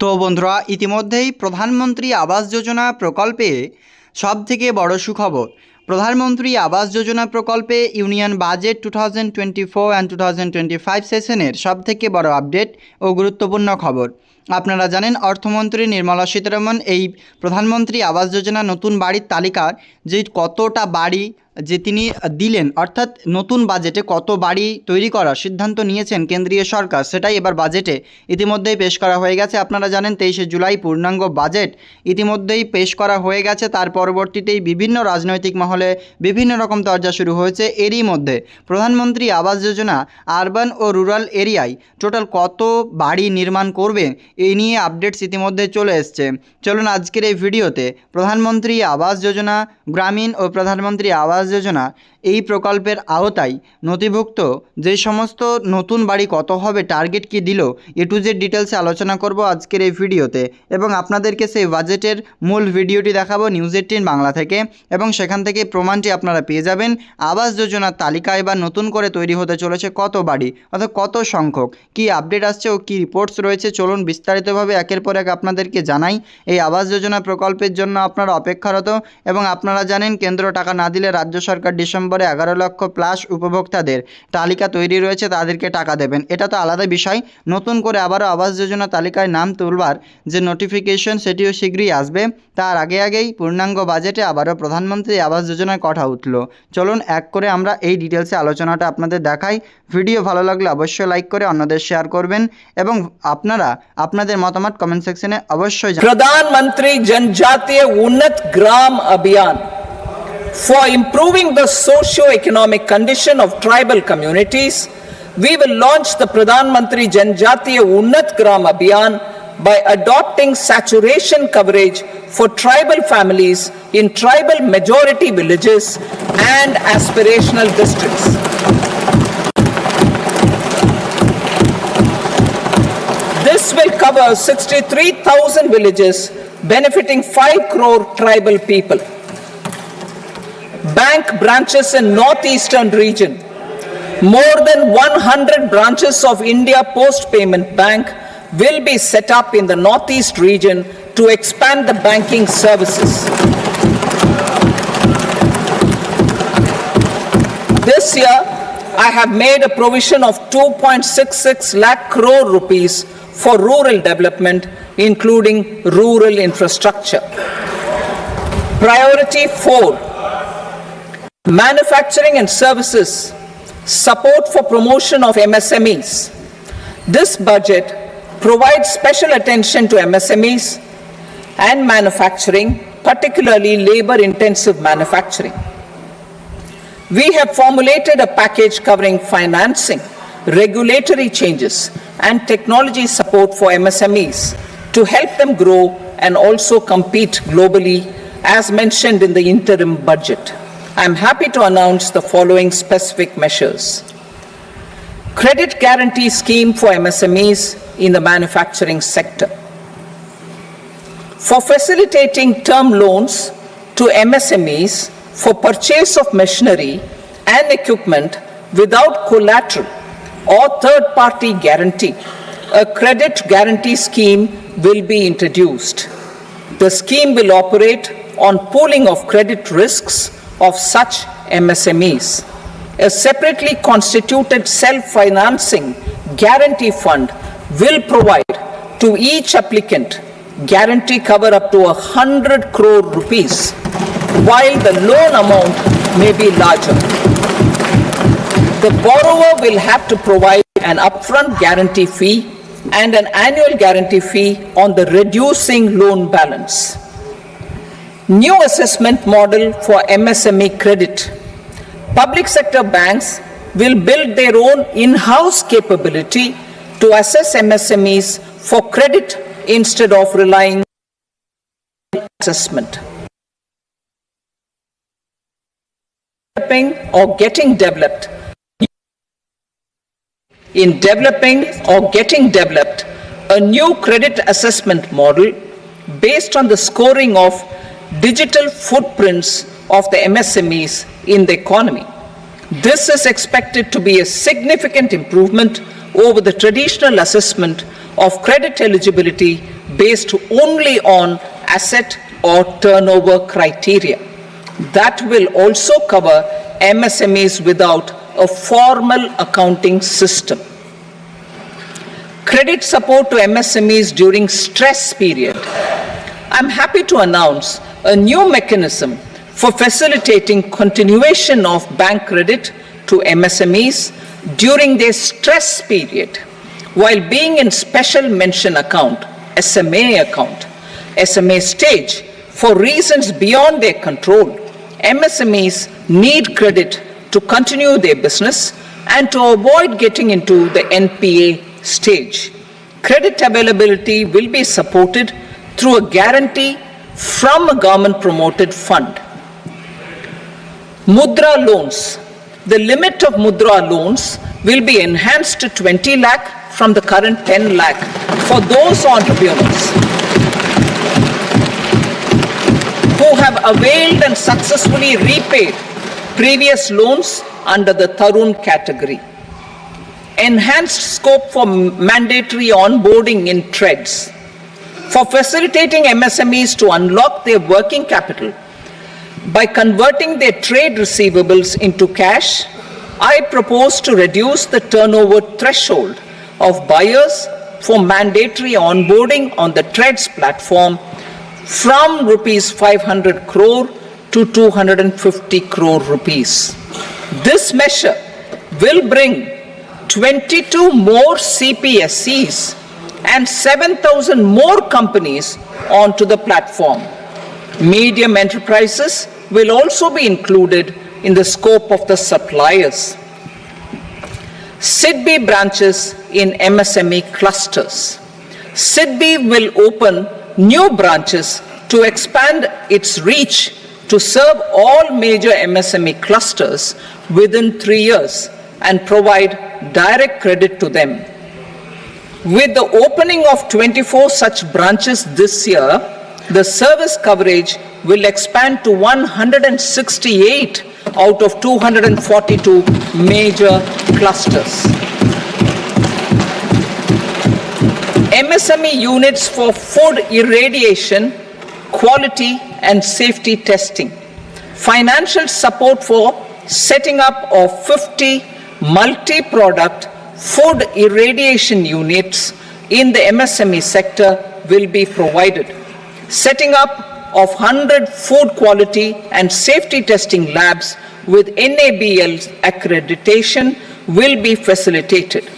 তো বন্ধুরা, ইতিমধ্যেই প্রধানমন্ত্রী আবাস যোজনা প্রকল্পে সব থেকে বড় সুখবর। প্রধানমন্ত্রী আবাস যোজনা প্রকল্পে union budget two thousand twenty four and two thousand twenty five সেশনের সবথেকে বড় আপডেট ও গুরুত্বপূর্ণ খবর। আপনারা জানেন, অর্থমন্ত্রী নির্মলা সীতারামন এই প্রধানমন্ত্রী আবাস যোজনা নতুন বাড়ির তালিকার যে কতটা বাড়ি যে তিনি দিলেন, অর্থাৎ নতুন বাজেটে কত বাড়ি তৈরি করার সিদ্ধান্ত নিয়েছেন কেন্দ্রীয় সরকার, সেটাই এবার বাজেটে ইতিমধ্যেই পেশ করা হয়ে গেছে। আপনারা জানেন, তেইশে জুলাই পূর্ণাঙ্গ বাজেট ইতিমধ্যেই পেশ করা হয়ে গেছে। তার পরবর্তীতেই বিভিন্ন রাজনৈতিক মহলে বিভিন্ন রকম চর্চা শুরু হয়েছে। এরই মধ্যে প্রধানমন্ত্রী আবাস যোজনা আরবান ও রুরাল এরিয়ায় টোটাল কত বাড়ি নির্মাণ করবে এই নিয়ে আপডেটস ইতিমধ্যে চলে এসছে। চলুন আজকের এই ভিডিওতে প্রধানমন্ত্রী আবাস যোজনা, গ্রামীণ ও প্রধানমন্ত্রী আবাস যোজনা এই প্রকল্পের আওতায় নথিভুক্ত যে সমস্ত নতুন বাড়ি কত হবে টার্গেট কি দিল এ টু জেড ডিটেলসে আলোচনা করব আজকের এই ভিডিওতে। এবং আপনাদেরকে সেই বাজেটের মূল ভিডিওটি দেখাবো নিউজ এইটিন বাংলা থেকে। এবং সেখান থেকে প্রমাণটি আপনারা পেয়ে যাবেন। আবাস যোজনার তালিকায় বা নতুন করে তৈরি হতে চলেছে কত বাড়ি, অর্থাৎ কত সংখ্যক, কি আপডেট আসছে ও কী রিপোর্টস রয়েছে, চলুন বিস্তারিতভাবে একের পর এক আপনাদেরকে জানাই। এই আবাস যোজনা প্রকল্পের জন্য আপনারা অপেক্ষারত এবং আপনারা জানেন কেন্দ্র টাকা না দিলে রাজ্য সরকার ডিসেম্বরে করে এগারো লক্ষ প্লাস উপভোক্তাদের তালিকা তৈরি রয়েছে, তাদেরকে টাকা দেবেন। এটা তো আলাদা বিষয়। নতুন করে আবারও আবাস যোজনা তালিকায় নাম তুলবার যে নোটিফিকেশন সেটিও শীঘ্রই আসবে। তার আগে আগেই পূর্ণাঙ্গ বাজেটে আবারও প্রধানমন্ত্রী আবাস যোজনায় কথা উঠল। চলুন এক করে আমরা এই ডিটেলসে আলোচনাটা আপনাদের দেখাই। ভিডিও ভালো লাগলে অবশ্যই লাইক করে অন্যদের শেয়ার করবেন এবং আপনারা আপনাদের মতামত কমেন্ট সেকশনে অবশ্যই প্রধানমন্ত্রী জনজাতীয় উন্নত গ্রাম অভিযান। For improving the socio-economic condition of tribal communities we will launch the pradhan mantri janjatiya unnat gram abhiyan by adopting saturation coverage for tribal families in tribal majority villages and aspirational districts This will cover 63,000 villages benefiting 5 crore tribal people. Bank branches in northeastern region. More than 100 branches of India Post Payment Bank will be set up in the northeast region to expand the banking services. This year, I have made a provision of 2.66 lakh crore rupees for rural development, including rural infrastructure. Priority 4 Manufacturing and services, support for promotion of MSMEs. This budget provides special attention to MSMEs and manufacturing, particularly labor intensive manufacturing. We have formulated a package covering financing, regulatory changes, and technology support for MSMEs to help them grow and also compete globally, as mentioned in the interim budget. I am happy to announce the following specific measures. Credit guarantee scheme for MSMEs in the manufacturing sector. For facilitating term loans to MSMEs for purchase of machinery and equipment without collateral or third party guarantee, a credit guarantee scheme will be introduced. The scheme will operate on pooling of credit risks of such MSMEs. A separately constituted self financing guarantee fund will provide to each applicant guarantee cover up to 100 crore rupees, while the loan amount may be larger. The borrower will have to provide an upfront guarantee fee and an annual guarantee fee on the reducing loan balance. New assessment model for MSME credit. Public sector banks will build their own in-house capability to assess MSMEs for credit instead of relying on assessment. Developing or getting developed in developing or getting developed a new credit assessment model based on the scoring of digital footprints of the MSMEs in the economy. This is expected to be a significant improvement over the traditional assessment of credit eligibility based only on asset or turnover criteria. That will also cover MSMEs without a formal accounting system. Credit support to MSMEs during stress period. I'm happy to announce a new mechanism for facilitating continuation of bank credit to MSMEs during their stress period while being in special mention account, SMA account, SMA stage for reasons beyond their control. MSMEs need credit to continue their business and to avoid getting into the NPA stage. Credit availability will be supported through a guarantee from a government promoted fund. Mudra loans. The limit of Mudra loans will be enhanced to 20 lakh from the current 10 lakh for those entrepreneurs who have availed and successfully repaid previous loans under the Tarun category. Enhanced scope for mandatory onboarding in TREADS. For facilitating MSMEs to unlock their working capital by converting their trade receivables into cash, I propose to reduce the turnover threshold of buyers for mandatory onboarding on the TREADS platform from rupees 500 crore to 250 crore rupees. This measure will bring 22 more CPSCs and 7,000 more companies onto the platform. Medium enterprises will also be included in the scope of the suppliers. SIDBI branches in MSME clusters. SIDBI will open new branches to expand its reach to serve all major MSME clusters within three years and provide direct credit to them. With the opening of 24 such branches this year, the service coverage will expand to 168 out of 242 major clusters. MSME units for food irradiation, quality and safety testing. Financial support for setting up of 50 multi-product food irradiation units in the MSME sector will be provided. Setting up of 100 food quality and safety testing labs with NABL accreditation will be facilitated.